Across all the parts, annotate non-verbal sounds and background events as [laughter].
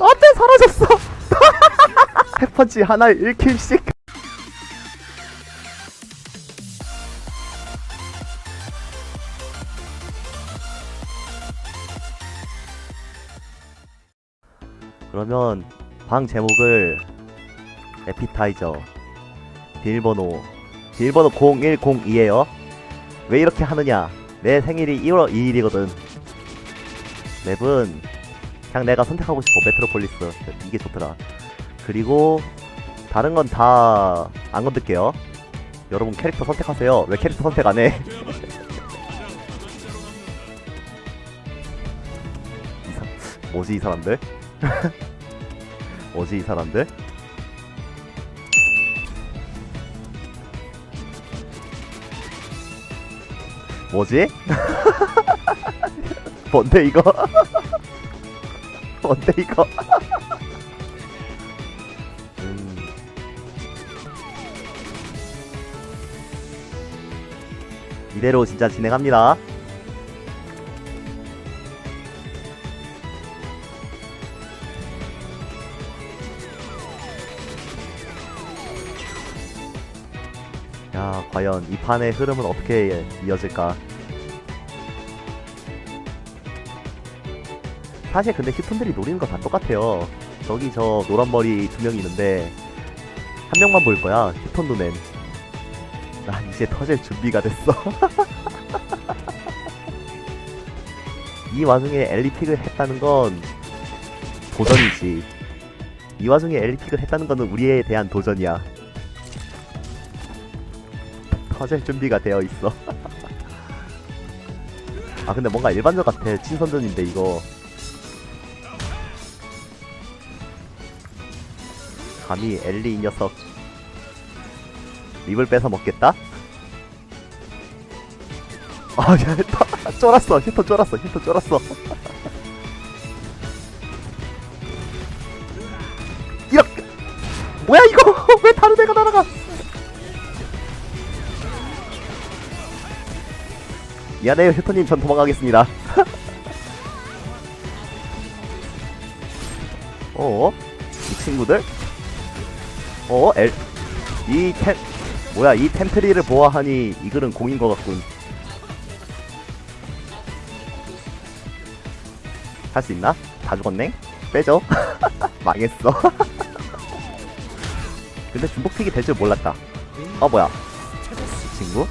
안돼 사라졌어. 핵펀치 하나에 1킬씩. 그러면 방 제목을 에피타이저 비밀번호 비밀번호 0102에요. 왜 이렇게 하느냐? 내 생일이 1월 2일이거든. 맵은 그냥 내가 선택하고 싶어 메트로폴리스 이게 좋더라 그리고 다른 건 다 안 건들게요 여러분 캐릭터 선택하세요 왜 캐릭터 선택 안해. [laughs] [laughs] 뭐지 이 사람들 뭐지 이 사람들 뭐지? 뭔데 이거? [laughs] 뭔데 이거? 음. 이대로 진짜 진행합니다. 야, 과연 이 판의 흐름은 어떻게 이어질까? 사실 근데 휴톤들이 노리는 거 다 똑같아요. 저기 저 노란 머리 두 명이 있는데 한 명만 볼 거야. 휴톤 눈엔. 난 이제 터질 준비가 됐어. [laughs] 이 와중에 엘리픽을 했다는 건 도전이지. 이 와중에 엘리픽을 했다는 거는 우리에 대한 도전이야. 터질 준비가 되어 있어. [laughs] 아 근데 뭔가 일반적 같아. 친선전인데 이거. 감히 엘리 이 녀석 립을 뺏어 먹겠다? 아, [laughs] 야, 다, 쫄았어. 히터 쫄았어. 히터 쫄았어. [laughs] 이렇게 뭐야 이거? [laughs] 왜 다른 애가 날아가? 미안해요, 히터님. 전 도망가겠습니다. 어? 이 친구들? 어? 엘... 이 템... 뭐야 이 템트리를 보아하니 이 글은 공인 것 같군 할 수 있나? 다 죽었네? 빼죠 [laughs] 망했어 [laughs] 근데 중복픽이 될 줄 몰랐다 어 뭐야 이 친구?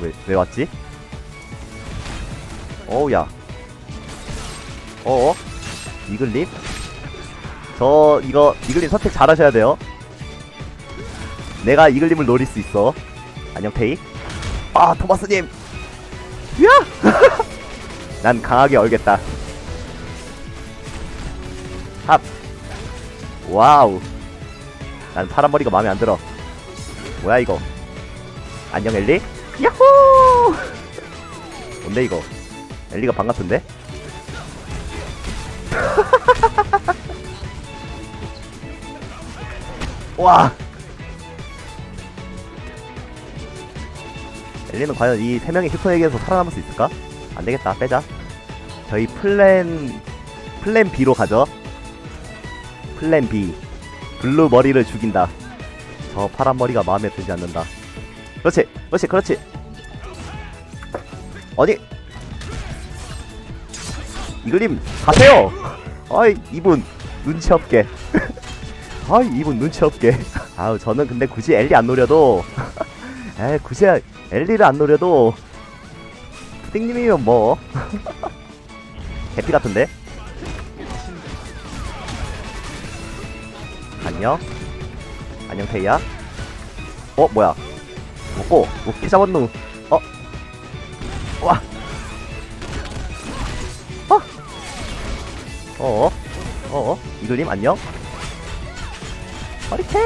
왜, 왜 왔지? 어우야 어어? 이글립? 저 이거 이글림 선택 잘 하셔야 돼요. 내가 이글림을 노릴 수 있어. 안녕 테이. 아 토마스님. 야! [laughs] 난 강하게 얼겠다. 합. 와우. 난 파란 머리가 마음에 안 들어. 뭐야 이거? 안녕 엘리. 야호! 뭔데 이거? 엘리가 반갑던데? [laughs] 와! 엘리는 과연 이 세 명의 슈퍼에게서 살아남을 수 있을까? 안 되겠다. 빼자. 저희 플랜 플랜 B로 가죠. 플랜 B. 블루 머리를 죽인다. 저 파란 머리가 마음에 들지 않는다. 그렇지, 그렇지, 그렇지. 어디? 이글님 가세요. 아이 이분 눈치 없게. [laughs] 아이 이분 눈치 없게 [laughs] 아우 저는 근데 굳이 엘리 안 노려도 [laughs] 에 굳이 엘리를 안 노려도 푸딩님이면 뭐 [laughs] 해피 같은데 안녕 안녕 테이야 어 뭐야 먹고 어떻게 잡았누 어 와. 어? 어어? 어어? 이글님 안녕? 허리케!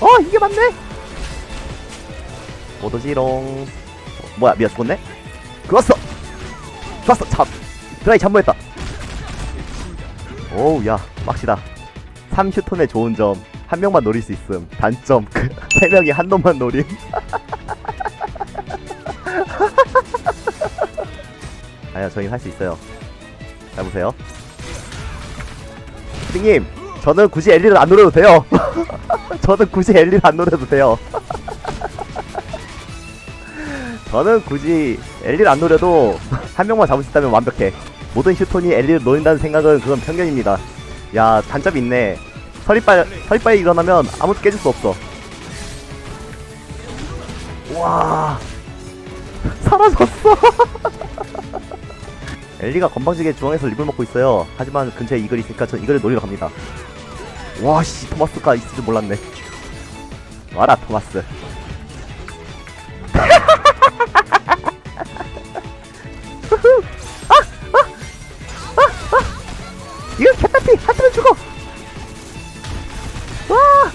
어 이게 맞네! 오도지롱 어, 뭐야 미아 죽었네? 그었어! 좋았어 참! 드라이 잠무했다 오우 야 빡시다 3슈톤의 좋은 점 한 명만 노릴 수 있음 단점 그 [laughs] 세 명이 한 놈만 노림 [laughs] 아야 저희 할 수 있어요 잘 보세요. 푸딩님, 저는 굳이 엘리를 안 노려도 돼요. [laughs] 저는 굳이 엘리를 안 노려도 돼요. [laughs] 저는 굳이 엘리를 안 노려도 한 명만 잡을 수 있다면 완벽해. 모든 휴톤이 엘리를 노린다는 생각은 그건 편견입니다. 야, 단점이 있네. 서리빨, 서리빨이 일어나면 아무도 깨질 수 없어. 와, [laughs] 사라졌어. 엘리가 건방지게 중앙에서 립을 먹고 있어요. 하지만 근처에 이글이 있으니까 전 이글을 노리러 갑니다. 와, 씨, 토마스가 있을 줄 몰랐네. 와라, 토마스. 이거 개딸피 한테면 죽어 와!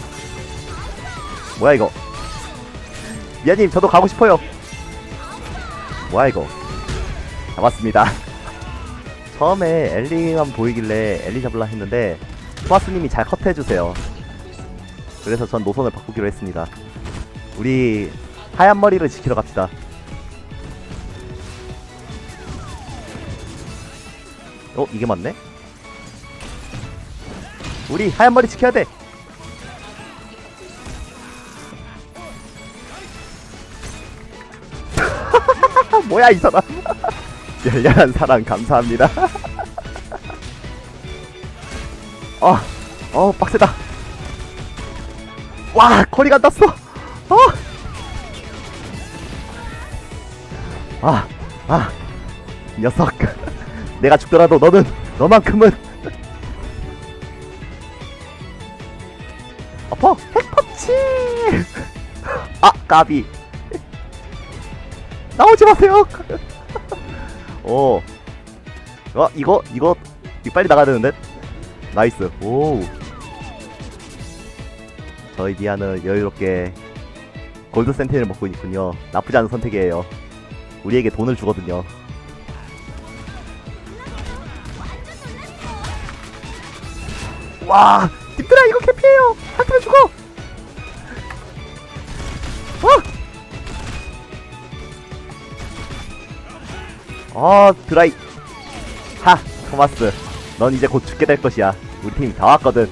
뭐야 이거? 미아님 저도 가고 싶어요. 뭐야 이거? 잡았습니다. [laughs] 처음에 엘리만 보이길래 엘리 잡으려 했는데 토마스님이 잘 커트해주세요 그래서 전 노선을 바꾸기로 했습니다 우리 하얀 머리를 지키러 갑시다 어 이게 맞네? 우리 하얀 머리 지켜야 돼. [laughs] 뭐야 이 사람? [laughs] 열렬한 사랑 감사합니다. [laughs] 어, 어 빡세다. 와 거리가 안 닿았어. 어. 아, 아, 이 녀석. [laughs] 내가 죽더라도 너는 너만큼은 [laughs] 아파 핵펀치 [laughs] 아 까비 나오지 마세요 오 어, 이거 이거 이거 빨리 나가야 되는데 나이스. 오. 저희 디아는 여유롭게 골드 센티를 먹고 있군요. 나쁘지 않은 선택이에요. 우리에게 돈을 주거든요. 와! 딥드라 이거 캐피해요! 한테 죽어 어! 아 드라이. 하 토마스. 넌 이제 곧 죽게 될 것이야 우리 팀다 왔거든.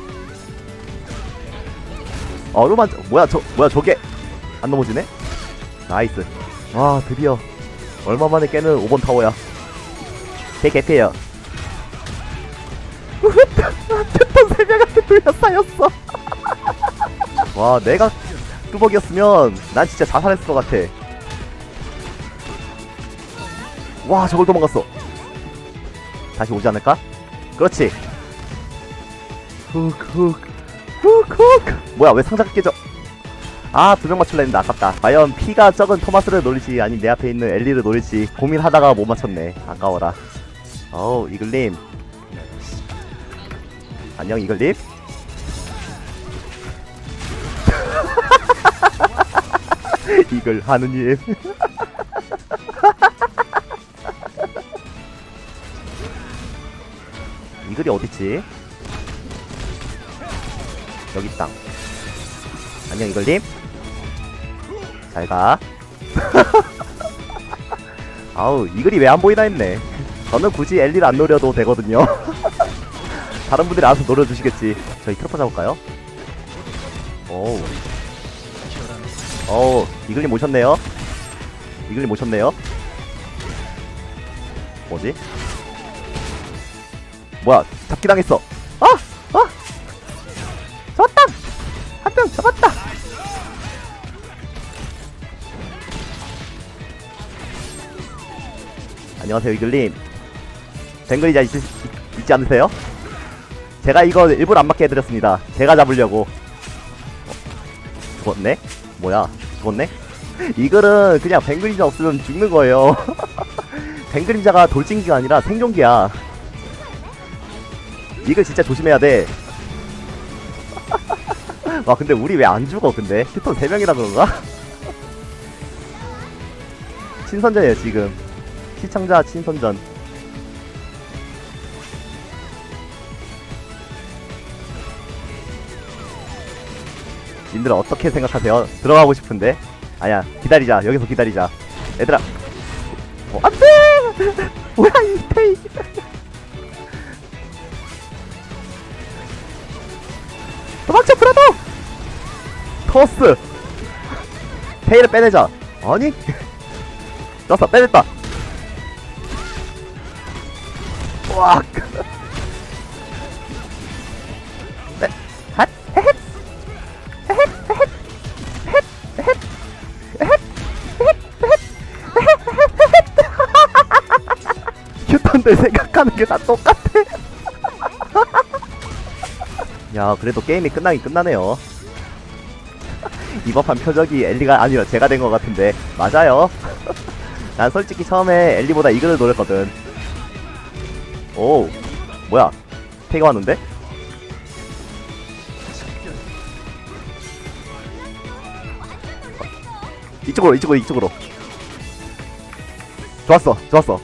어루만 뭐야 저 뭐야 저게? 안 넘어지네? 나이스. 와 드디어. 얼마 만에 깨는 5번 타워야. 개 개피해요. 패턴 3명한테 둘러싸였어 와 내가 뚜벅이었으면 난 진짜 자살했을 것 같아. 와 저걸 도망갔어. 다시 오지 않을까? 그렇지 훅훅 훅훅. 뭐야 왜 상자가 깨져? 아 두 명 맞출라 했는데 아깝다. 과연 피가 적은 토마스를 노릴지 아니면 내 앞에 있는 엘리를 노릴지 고민하다가 못 맞췄네. 아까워라. 어우 이글님. 안녕 이글님. [laughs] 이글 하느님. [laughs] 이글이 어딨지? 여기 있다 안녕 이글님. 잘 가. [laughs] 아우 이글이 왜 안 보이나 했네. 저는 굳이 엘리를 안 노려도 되거든요. [laughs] 다른 분들이 알아서 노려주시겠지. 저희 트로퍼 잡을까요? 오우. 어우 이글님 모셨네요. 이글님 모셨네요. 뭐지? 뭐야 잡기 당했어. 아! 한명 잡았다! 안녕하세요 이글님 뱅글이자 있, 있, 있지 않으세요? 제가 이거 일부러 안 맞게 해드렸습니다 제가 잡으려고 어, 죽었네? 뭐야 죽었네? [laughs] 이 글은 그냥 뱅글이자 없으면 죽는 거예요 [laughs] 뱅글임자가 돌진기가 아니라 생존기야 이글 진짜 조심해야 돼. 와 근데 우리 왜 안 죽어 근데? 휴톤 3명이라 그런가? 친선전이에요 지금. 시청자 친선전. 님들 어떻게 생각하세요? 들어가고 싶은데? 아니야 기다리자. 여기서 기다리자. 얘들아. 어, 안돼! [laughs] 뭐야 이 페이 [laughs] 토스 테일을 빼내자 아니 좋았어 빼냈다 와 빼, 생각하는 게 다 똑같아 야 그래도 게임이 끝나긴 끝나네요 판 표적이 엘리가 아니라 제가 된 것 같은데 맞아요. [laughs] 난 솔직히 처음에 엘리보다 이글을 노렸거든. 오, 뭐야? 태가 왔는데? 이쪽으로, 이쪽으로, 이쪽으로. 좋았어, 좋았어.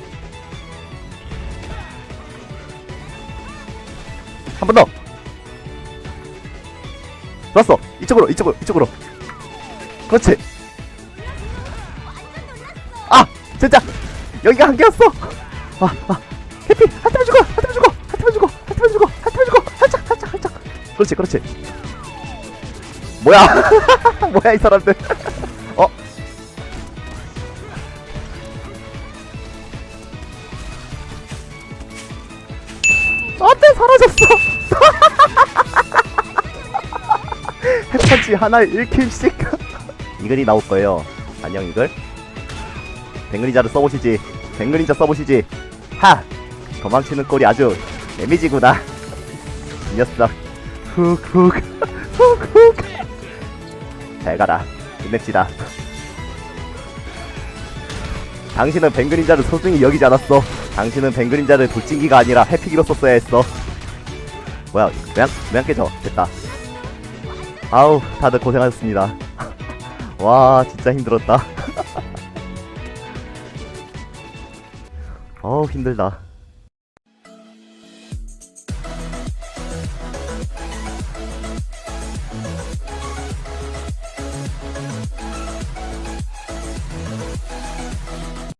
한 번 더. 좋았어. 이쪽으로, 이쪽으로, 이쪽으로. 그렇지. 아, 진짜. 여기가 한 개였어. 아, 아. 해피, 한테 주고, 한테 주고, 한테 주고, 한테 주고, 한테 주고, 한짝, 한짝, 한짝. 그렇지, 그렇지. 뭐야? [laughs] 뭐야 이 사람들? 어? 안돼 사라졌어. [laughs] 해파지 하나에 1킬씩 이글이 나올 거예요. 안녕 이글. 뱅그리자를 써보시지. 뱅그리자 써보시지. 하! 도망치는 꼴이 아주 데미지구나. [laughs] 이 녀석. 훅훅. 훅훅. [laughs] 잘 가라. 끝냅시다. 당신은 뱅그린자를 소중히 여기지 않았어. 당신은 뱅그린자를 돌진기가 아니라 해피기로 썼어야 했어. 뭐야 왜안 왜안 깨져. 됐다. 아우 다들 고생하셨습니다 와 진짜 힘들었다. [laughs] 어우 힘들다